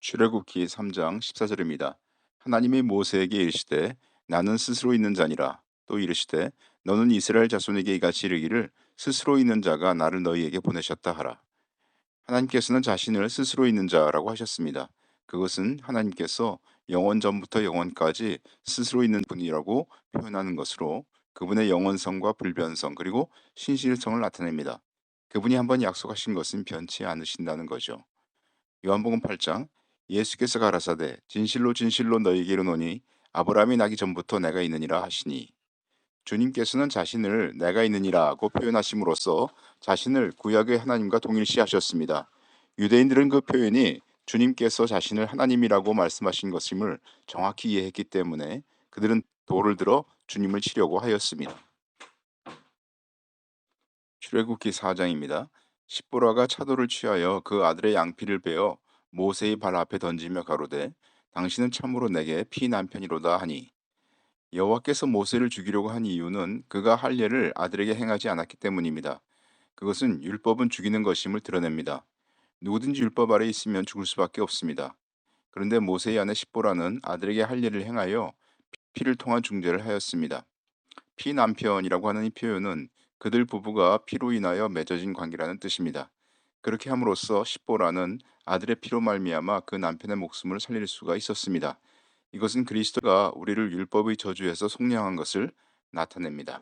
출애굽기 3장 14절입니다. 하나님이 모세에게 이르시되 나는 스스로 있는 자니라 또 이르시되 너는 이스라엘 자손에게 이같이 이르기를 스스로 있는 자가 나를 너희에게 보내셨다 하라. 하나님께서는 자신을 스스로 있는 자라고 하셨습니다. 그것은 하나님께서 영원 전부터 영원까지 스스로 있는 분이라고 표현하는 것으로 그분의 영원성과 불변성 그리고 신실성을 나타냅니다. 그분이 한번 약속하신 것은 변치 않으신다는 거죠. 요한복음 8장 예수께서 가라사대 진실로 진실로 너희에게 이르노니 아브라함이 나기 전부터 내가 있느니라 하시니 주님께서는 자신을 내가 있느니라고 표현하심으로써 자신을 구약의 하나님과 동일시하셨습니다. 유대인들은 그 표현이 주님께서 자신을 하나님이라고 말씀하신 것임을 정확히 이해했기 때문에 그들은 돌을 들어 주님을 치려고 하였습니다. 출애굽기 4장입니다. 십보라가 차도를 취하여 그 아들의 양피를 베어 모세의 발 앞에 던지며 가로되 당신은 참으로 내게 피 남편이로다 하니 여호와께서 모세를 죽이려고 한 이유는 그가 할 일을 아들에게 행하지 않았기 때문입니다. 그것은 율법은 죽이는 것임을 드러냅니다. 누구든지 율법 아래 있으면 죽을 수밖에 없습니다. 그런데 모세의 아내 십보라는 아들에게 할 일을 행하여 피를 통한 중재를 하였습니다. 피 남편이라고 하는 이 표현은 그들 부부가 피로 인하여 맺어진 관계라는 뜻입니다. 그렇게 함으로써 십보라는 아들의 피로 말미암아 그 남편의 목숨을 살릴 수가 있었습니다. 이것은 그리스도가 우리를 율법의 저주에서 속량한 것을 나타냅니다.